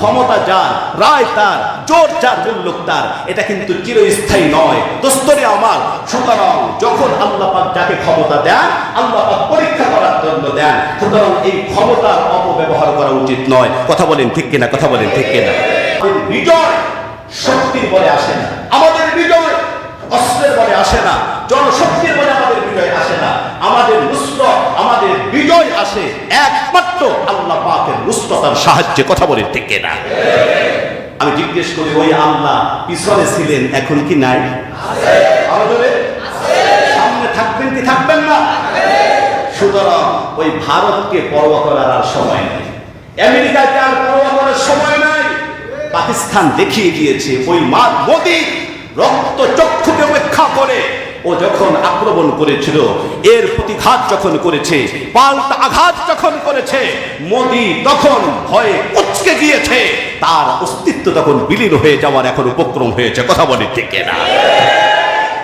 ক্ষমতা যার, রায় তার, জোর যার, মূল্যক তার, এটা কিন্তু চিরস্থায়ী নয়। দোস্তরে আমার, সুতরাং যখন আল্লাহ পাক যাকে ক্ষমতা দেন, আল্লাহ পাক পরীক্ষা করার জন্য দেন। সুতরাং এই ক্ষমতার অপব্যবহার করা উচিত নয়। কথা বলেন ঠিক কিনা? কথা বলেন ঠিক কিনা? বিজয় শক্তির বলে আসে না। আমাদের বিজয় অস্ত্রের বলে আসে না। জনশক্তির বলে আমাদের বিজয় আসে না। আমাদের নুসরত আমাদের বিজয় আসে একমাত্র আল্লাহ নুসরতার সাহায্যে কথা বলেন ঠিক কিনা আমি জিজ্ঞেস করি, ওই আল্লাহ পিছনে ছিলেন, এখন কি নাই? সামনে থাকবেন কি থাকবেন না? সুতরাং ওই ভারতকে পরোয়া করার আর সময় নেই। আমেরিকাকে আর পরোয়া করার সময় নাই? পাকিস্তান দেখিয়ে গিয়েছে ওই মা মোদি রক্ত চক্ষুকে উপেক্ষা করে ও যখন আক্রমণ করেছিল, এর প্রতিঘাত যখন করেছে, পাল্টা আঘাত যখন করেছে, মোদি তখন ভয়ে উচকে গিয়েছে। তার অস্তিত্ব তখন বিলীন হয়ে যাওয়ার এখন উপক্রম হয়েছে, কথা বলে ঠিক না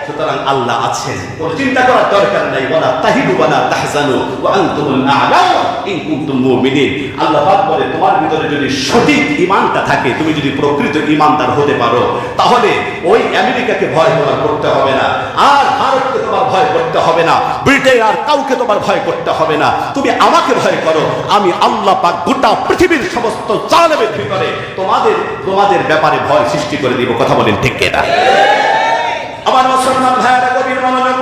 সুতরাং আল্লাহ আছেন। ওর চিন্তা করার দরকার নাই। বলা তাহিদু বলা তাহজানু। ওয়া আনতুমুল আ'লাউ ইন কুনতুম মুমিনিন। আল্লাহ পাক বলে, তোমার ভিতরে যদি সঠিক ঈমানটা থাকে, তুমি যদি প্রকৃত ঈমানদার হতে পারো, তাহলে ওই আমেরিকাকে ভয় তোমার করতে হবে না। আর ভারতকে তোমার ভয় করতে হবে না। ব্রিটেন আর কাউকে তোমার ভয় করতে হবে না। তুমি আমাকে ভয় করো। আমি আল্লাহ পাক গোটা পৃথিবীর সমস্ত জালেমের ভিতরে তোমাদের তোমাদের ব্যাপারে ভয় সৃষ্টি করে দিব। কথা বলেন ঠিক কিনা? আমার মুসলমান ভাইয়েরা কবির মনোযোগ।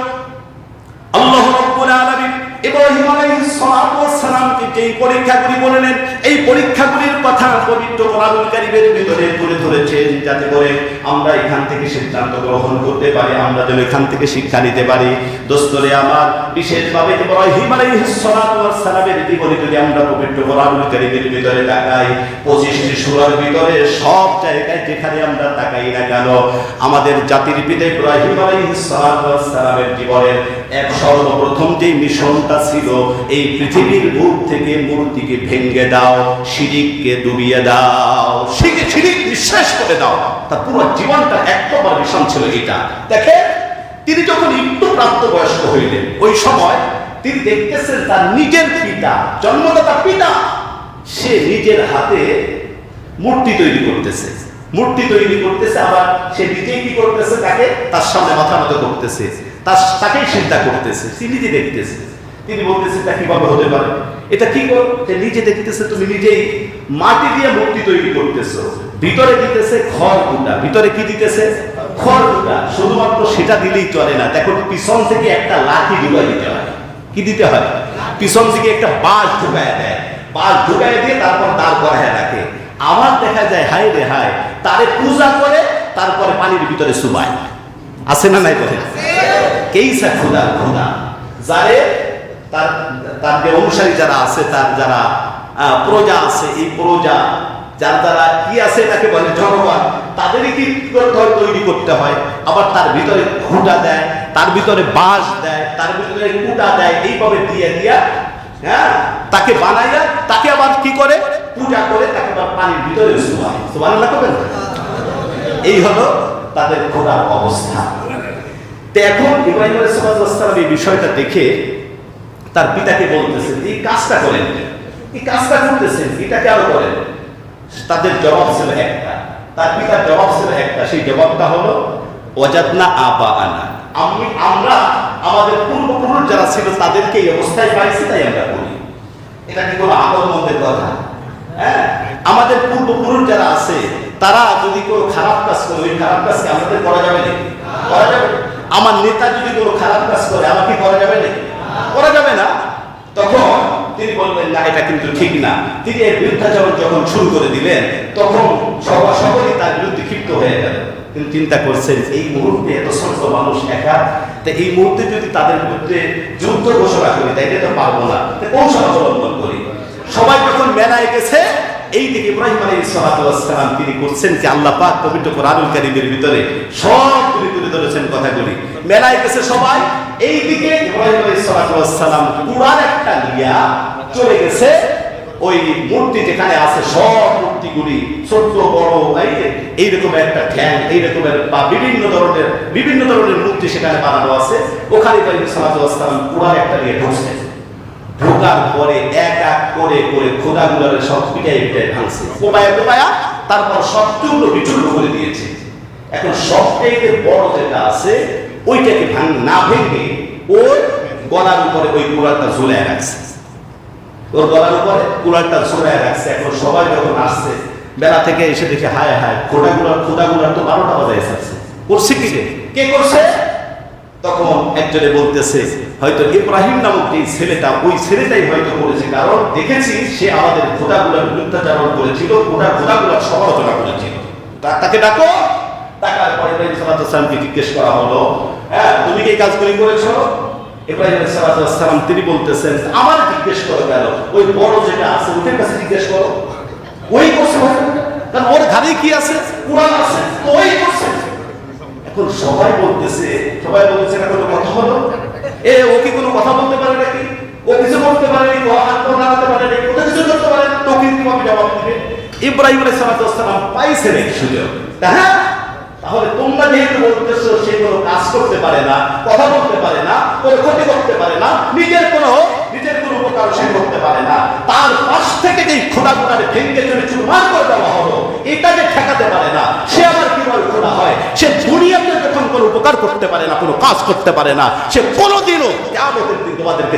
আল্লাহ রব্বুল আলামিন ইব্রাহিম যেই পরীক্ষাগুলি বললেন এই পরীক্ষাগুলির কথা পবিত্র কোরআনুল ভিতরে তুলে ধরেছেন যাতে করে আমরা এখান থেকে সিদ্ধান্ত গ্রহণ করতে পারি, আমরা যেন এখান থেকে শিক্ষা নিতে পারি। দোস্তরে, আমার বিশেষভাবে ইব্রাহিম আলাইহিস সালাতু ওয়াস সালামের জীবনী যদি আমরা পবিত্র কোরআনুল ভিতরে তাকাই 25টি সূরার ভিতরে সব জায়গায় যেখানে আমরা তাকাই না কেন, আমাদের জাতির পিতা ইব্রাহিম আলাইহিস সালাতু জীবনের এক সর্বপ্রথম যে মিশনটা ছিল, এই পৃথিবীর বুক থেকে মূর্তিকে ভেঙে দাও শিরিককে ডুবিয়ে দাও শিরিক শিরিক নিঃশেষ করে দাও। তার পুরো জীবনটা এক নম্বর মিশন ছিল এটা। দেখে তিনি যখন একটু প্রাপ্তবয়স্ক হইলেন, ওই সময় তিনি দেখতেছেন তার নিজের পিতা, জন্মদাতা পিতা, সে নিজের হাতে মূর্তি তৈরি করতেছে। মূর্তি তৈরি করতেছে, আবার সে নিজেই কি করতেছে তাকে? তার সামনে মাথা মতো করতেছে। তার তাকেই চিন্তা করতেছে, সে নিজে দেখতেছে। তিনি বলতেছে এটা কীভাবে হতে পারে? এটা কি কর নিজে দেখতেছে, তুমি নিজেই মাটি দিয়ে মূর্তি তৈরি করতেছো। ভিতরে দিতেছে খড় কুটা ভিতরে কি দিতেছে? খড় কুটা শুধুমাত্র সেটা দিলেই চলে না। দেখো, পিছন থেকে একটা লাঠি ঢুকাই দিতে হয়। কি দিতে হয়? পিছন থেকে একটা বাঁশ ঢুকায় দেয়। বাঁশ ঢুকায় দিয়ে তারপর দাঁড় করায় রাখে। আবার দেখা যায়, হায় রে হায়! তারে পূজা করে, তারপরে পানির ভিতরে সুবায় আছে না নাই কথা কেইসা খুদা? খুদা। যারে তার তার যে অনুসারী যারা আছে, তার যারা প্রজা আছে, এই প্রজা, যার দ্বারা কি আছে তাকে বলে জনগণ, তাদেরই কি তৈরি করতে হয়? আবার তার ভিতরে খুঁটা দেয়, তার ভিতরে বাঁশ দেয়, তার ভিতরে কুটা দেয়, এইভাবে দিয়ে দিয়া হ্যাঁ তাকে বানাইয়া, তাকে আবার কি করে? পূজা করে, তাকে পানির ভিতরে করবেন এই হলো তাদের খোদার অবস্থা। এখন ইব্রাহিম আলাইহিসসালাম এই বিষয়টা দেখে তার পিতাকে বলতেছেন, এই কাজটা করেন। এই কাজটা করতেছেন এটা কেন করেন। তাদের জবাব ছিল একটা। তার পিতার জবাব ছিল একটা, সেই জবাবটা হলো, ওয়াজাদনা আবা আনা আমি, আমরা, আমাদের পূর্বপুরুষ যারা ছিল তাদেরকে এই অবস্থায় পাইছি, তাই আমরা করি। এটা কি কোনো আপদ মন্দের কথা? হ্যাঁ? আমাদের পূর্বপুরুষ যারা আছে তারা যদি কোনো খারাপ কাজ করে, ওই খারাপ কাজকে আমাদের করা যাবে না করা যাবে। আমার নেতা যদি কোনো খারাপ কাজ করে আমাকে করা যাবে না করা যাবে না। তখন তিনি বললেন, না, এটা কিন্তু ঠিক না। তিনি এর বিরুদ্ধাচরণ যখন শুরু করে দিলেন, তখন সবাই সকলেই তার বিরুদ্ধে ক্ষিপ্ত হয়ে গেল। তিনি চিন্তা করছেন, এই মুহূর্তে এত সংখ্য মানুষ একা? তো এই মুহূর্তে যদি তাদের বিরুদ্ধে যুদ্ধ ঘোষণা করি, তাইলে তো পারব না। কৌশল অবলম্বন করি। সবাই যখন মেলায় গেছে এই দিকে ইব্রাহিম তিনি করছেন যে আল্লাহ পাক পবিত্র কোরআনুল কারীমের ভিতরে সব তুলে তুলে ধরেছেন কথাগুলি। মেলায় গেছে সবাই, এই দিকে ইব্রাহিম একটা নিয়া চলে গেছে। ওই মূর্তি যেখানে আছে সব মূর্তিগুলি ছোট বড়, এই এইরকম একটা এইরকমের বা বিভিন্ন ধরনের বিভিন্ন ধরনের মূর্তি সেখানে বানানো আছে। ওখানে ইব্রাহিম কুরআন একটা নিয়ে ঢুকছে। ঢোকার পরে এক এক করে করে খোদাগুলোর সব পিটাই পিটাই ভাঙছে। কোপায়া কোপায়া, তারপর সব চূর্ণ বিচূর্ণ করে দিয়েছে। এখন সবচাইতে বড় যেটা আছে, ওইটাকে ভাঙ, না ভেঙে ওর গলার উপরে ওই কুড়ালটা ঝুলে রাখছে। ওর গলার উপরে কুড়ালটা ঝুলে রাখছে। এখন সবাই যখন আসছে, বেলা থেকে এসে দেখে হায় হায়, খোদাগুলার খোদাগুলার তো বারোটা বাজায় এসেছে করছে কি? কে করছে? তখন একজনে বলতেছে হয়তো ইব্রাহিম নামক যে ছেলেটা ওই ছেলেটাই হয়তো করেছে কারণ দেখেছি সে আমাদের খোদাগুলার মিথ্যাচারণ করেছিল খোদা খোদাগুলার সমালোচনা করেছিল। তাকে ডাকো। টাকার পরে ইব্রাহিম সালাতামকে জিজ্ঞেস করা হলো হ্যাঁ তুমি কি কাজগুলি করেছ? ইব্রাহিম সালাতাম তিনি বলতেছেন আমার জিজ্ঞেস করো কেন? ওই বড় যেটা আছে ওদের কাছে জিজ্ঞেস করো। ওই করছে কারণ ওর ঘাড়ে কি আছে? কোরআন আছে। ওই এখন সবাই বলতেছে সবাই বলতেছে না কোনো কথা হলো এ, ও কি কোনো কথা বলতে পারে নাকি? ও কিছু করতে পারে নাকি? ও হাত নাড়াতে পারে নাকি? ও কিছু করতে পারে না। তোকে কীভাবে জবাব দিবে। ইব্রাহিম আলাইহিস সালাম পাইছেন এই সুযোগ তা হ্যাঁ তাহলে তোমরা যেহেতু বলতেছো, সে কোনো কাজ করতে পারে না, কথা বলতে পারে না, কোনো ক্ষতি করতে পারে না, নিজের কোনো নিজের কোনো উপকার সে করতে পারে না। তার পাশ থেকে যেই খোদা খোদারে ভেঙে চলে চুরমার করে দেওয়া হলো, এটাকে ঠেকাতে পারে না। সে সে দুনিয়াতে যখন কোনো উপকার করতে পারে না, কোনো কাজ করতে পারে না, সে কোনোদিনও কেমতের দিন তোমাদেরকে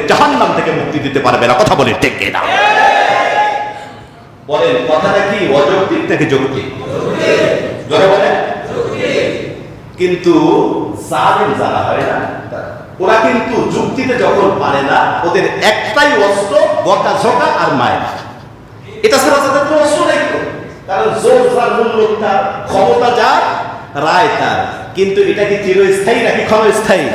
থেকে মুক্তি দিতে পারবে না। কথা বলে ঠিক না বলেন, কথাটা কি? অযৌক্তিক নাকি যৌক্তিক? কিন্তু জালেম যারা হয় না, ওরা কিন্তু যুক্তিতে যখন পারে না, ওদের একটাই অস্ত্র বকা ঝোকা আর মায়ের এটা ছাড়া তাদের কোনো। কারণ জোর যার মূল্য তার ক্ষমতা যার, রায় তার। কিন্তু এটা কি চিরস্থায়ী নাকি ক্ষণস্থায়ী?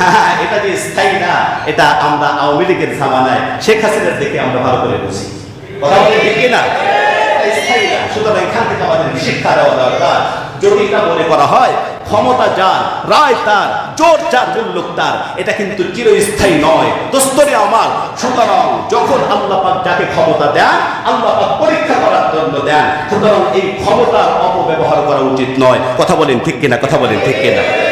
হ্যাঁ এটা যে স্থায়ী না, এটা আমরা আওয়ামী লীগের জামানায় শেখ হাসিনার দেখে আমরা ভালো করে বুঝি। কথা বলে ঠিক না না, সুতরাং এখান থেকে আমাদের শিক্ষা দেওয়া দরকার। যদি মনে করা হয়, ক্ষমতা যার, রায় তার, জোর যার মূল্য তার, এটা কিন্তু চিরস্থায়ী নয়। দোস্তরে আমার, সুতরাং যখন আল্লাহ যাকে ক্ষমতা দেন, আল্লাহ পরীক্ষা করার জন্য দেন। সুতরাং এই ক্ষমতার অপব্যবহার করা উচিত নয়। কথা বলেন ঠিক কিনা? কথা বলেন ঠিক কিনা?